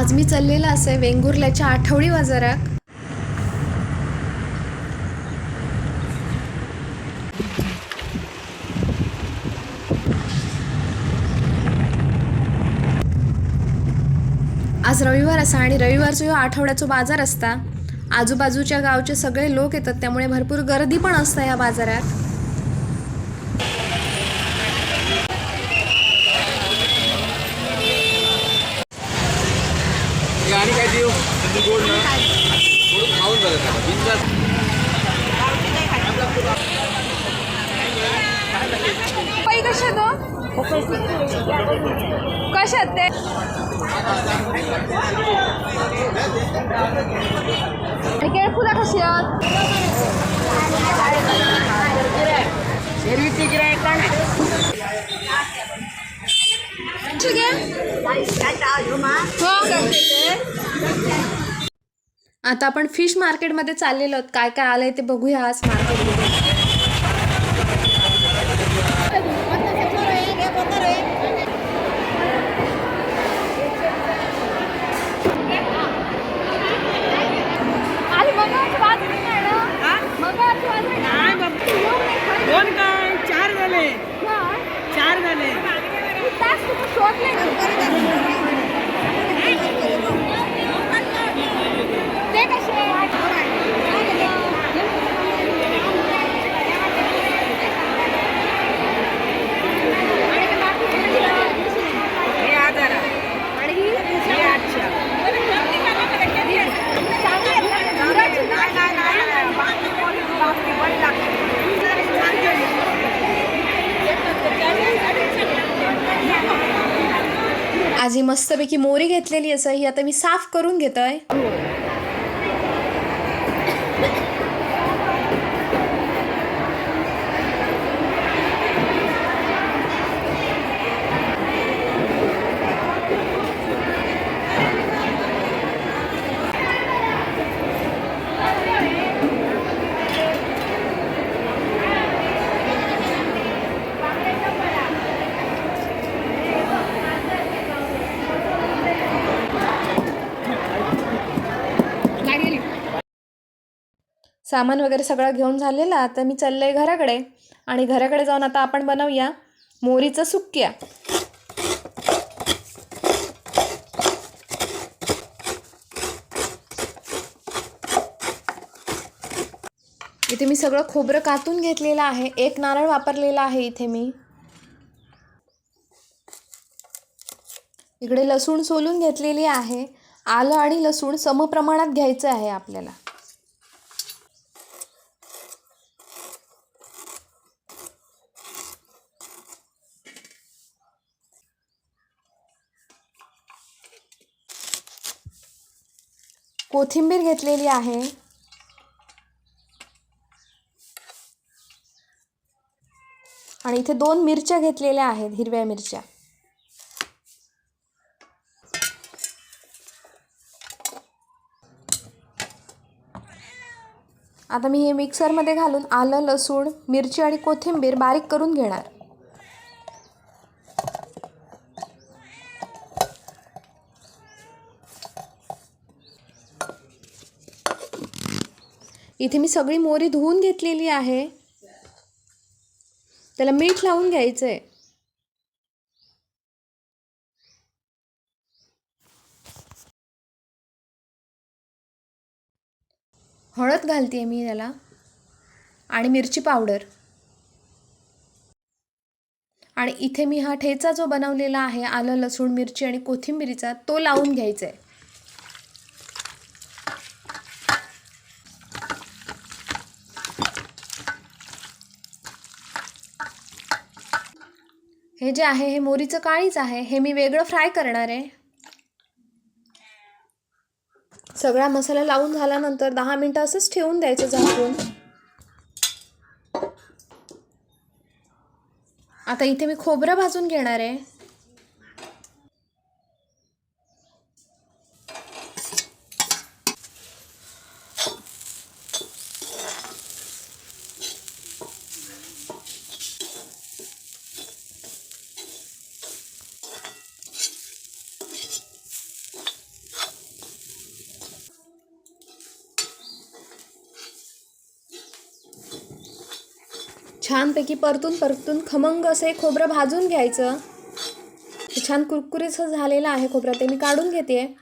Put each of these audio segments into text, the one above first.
आज मी चाललेलं असे वेंगुर्ल्याच्या आठवडी बाजारात. आज रविवार असा आणि रविवारचा जो आठवड्याचा बाजार असता आजूबाजूच्या गावचे सगळे लोक येतात त्यामुळे भरपूर गर्दी पण असते या बाजारात आणि काय देऊ गोड ना गोड खाऊन बघा त्याला बिंदास पै कशा तो कशात ते? आणि केळफुला कशी आहेत? ठीक आहे? आता आपण फिश मार्केटमध्ये चाललेलो आहोत. काय काय आलंय ते बघूया आज मार्केटमध्ये चार झाले. चार झाले तास तुम्ही शोधले ते कसे हे आधार आणि ही हे आठशे माझी मस्तपैकी मोरी घेतलेली असं ही आता मी साफ करून घेतोय. सामान वगैरे सगळं घेऊन झालेला तर मी चालले घराकडे. आणि घराकडे जाऊन आता आपण बनवूया मोरीचं सुक्या. इथे मी सगळं खोबरं कातून घेतलेलं आहे. एक नारळ वापरलेला आहे इथे मी. इकडे लसूण सोलून घेतलेली आहे. आलं आणि लसूण समप्रमाणात घ्यायचं आहे आपल्याला. कोथिंबीर घेतलेली आहे. आणि इथे दोन मिरच्या घेतलेल्या आहेत हिरव्या मिरच्या. आता मी हे मिक्सरमध्ये घालून आलं लसूण मिरची आणि कोथिंबीर बारीक करून घेणार. इथे मी सगळी मोरी धुवून घेतलेली आहे. त्याला मीठ लावून घ्यायचं आहे हळद घालते मी त्याला. आणि मिरची पावडर. आणि इथे मी हा ठेचा जो बनवलेला आहे आलं लसूण मिरची आणि कोथिंबीरीचा तो लावून घ्यायचा आहे हे जे आहे हे मोरीचं काळीच आहे हे मी वेगळं फ्राय करणार आहे. सगळा मसाला लावून झाल्यानंतर दहा मिनटं असंच ठेवून द्यायचं झाकून. आता इथे मी खोबरं भाजून घेणार आहे. छानपैकी परतून परतून खमंग असं हे खोबरं भाजून घ्यायचं. हे छान कुरकुरीचं झालेलं आहे खोबरं. ते मी काढून घेते.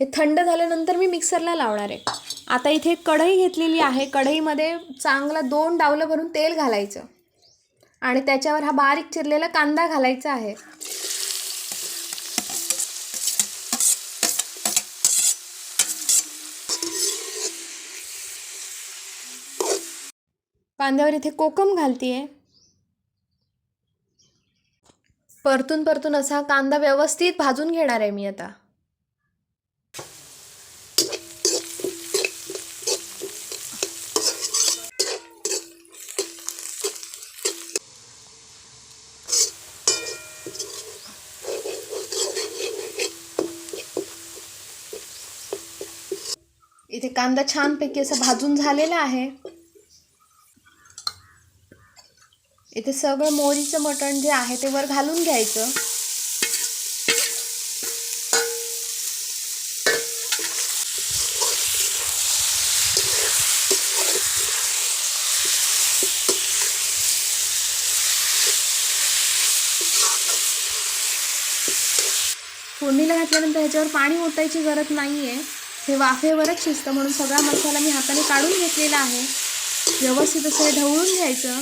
हे थंड झाल्यानंतर मी मिक्सरला लावणार आहे. आता इथे एक कढई घेतलेली आहे. कढईमध्ये चांगला दोन डावलं भरून तेल घालायचं. आणि त्याच्यावर हा बारीक चिरलेला कांदा घालायचा आहे. कांद्यावर इथे कोकम घालतीये. परतून परतून असा कांदा व्यवस्थित भाजून घेणार आहे मी आता. इथे कांदा छानपैकी असा भाजून झालेला आहे. इथे सगळं मोरीचं मटण जे आहे ते वर घालून घ्यायचं. फोडणीला घातल्यानंतर ह्याच्यावर पाणी ओतायची गरज नाही आहे हे वाफेवरच शिजतं म्हणून सगळा मसाला मी हाताने काढून घेतलेला आहे. व्यवस्थित असं हे ढवळून घ्यायचं.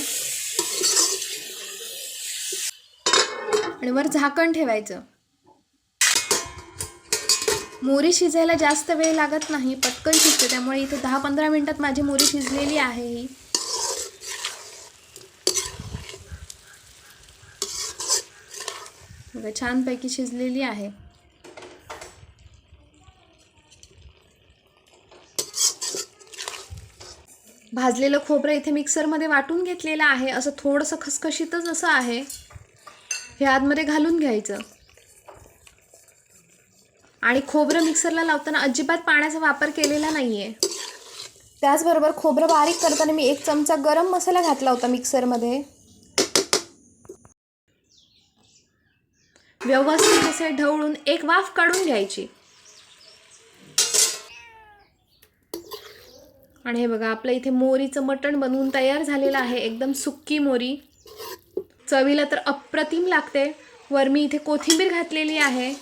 आणि वर झाकण ठेवायचं. मोरी शिजायला जास्त वेळ लागत नाही पटकन शिजते. त्यामुळे इथे दहा पंधरा मिनटात माझी मोरी शिजलेली आहे. ही बघा छानपैकी शिजलेली आहे. भाजलेलं खोबरं इथे मिक्सरमध्ये वाटून घेतलेलं आहे. असं थोडंसं खसखशीतच असं आहे. हे आतमध्ये घालून घ्यायचं. आणि खोबरं मिक्सरला लावताना अजिबात पाण्याचा वापर केलेला नाही आहे त्याचबरोबर खोबरं बारीक करताना मी एक चमचा गरम मसाला घातला होता मिक्सरमध्ये. व्यवस्थित असे ढवळून एक वाफ काढून घ्यायची. आणि हे बघा आपलं इथे मोरीचं मटण बनवून तयार झालेलं आहे. एकदम सुक्की मोरी चवीला तर अप्रतिम लागते. वर मी इथे कोथिंबीर घातलेली आहे.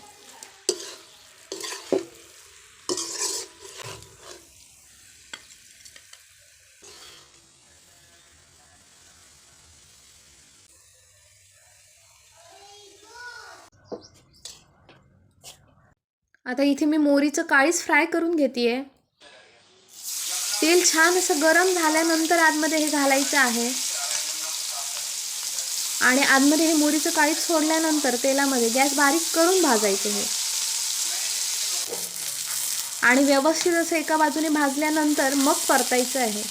आता इथे मी मोरीचं काळीच फ्राय करून घेते तेल छान असं गरम झाल्यानंतर आतमध्ये हे घालायचं आहे. आणि आतमध्ये हे मोरीचं काळीच सोडल्यानंतर तेलामध्ये गॅस बारीक करून भाजायचं हे. आणि व्यवस्थित असं एका बाजूने भाजल्यानंतर मग परतायचं आहे.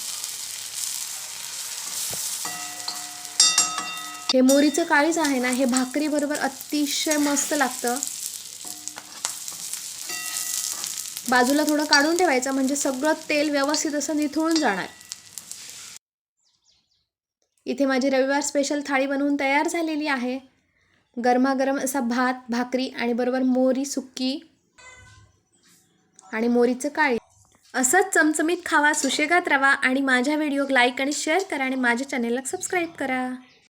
हे मोरीचं काळीच आहे ना हे भाकरी बरोबर अतिशय मस्त लागतं. बाजूला थोडं काढून ठेवायचं म्हणजे सगळं तेल व्यवस्थित असं निथळून जाणार. इथे माझी रविवार स्पेशल थाळी बनवून तयार झालेली आहे. गरमागरम असा भात भाकरी आणि बरोबर मोरी सुक्की आणि मोरीचं काळी. असंच चमचमीत खावा सुशेगात रवा आणि माझ्या व्हिडिओ लाईक आणि शेअर करा आणि माझ्या चॅनेलला सबस्क्राईब करा.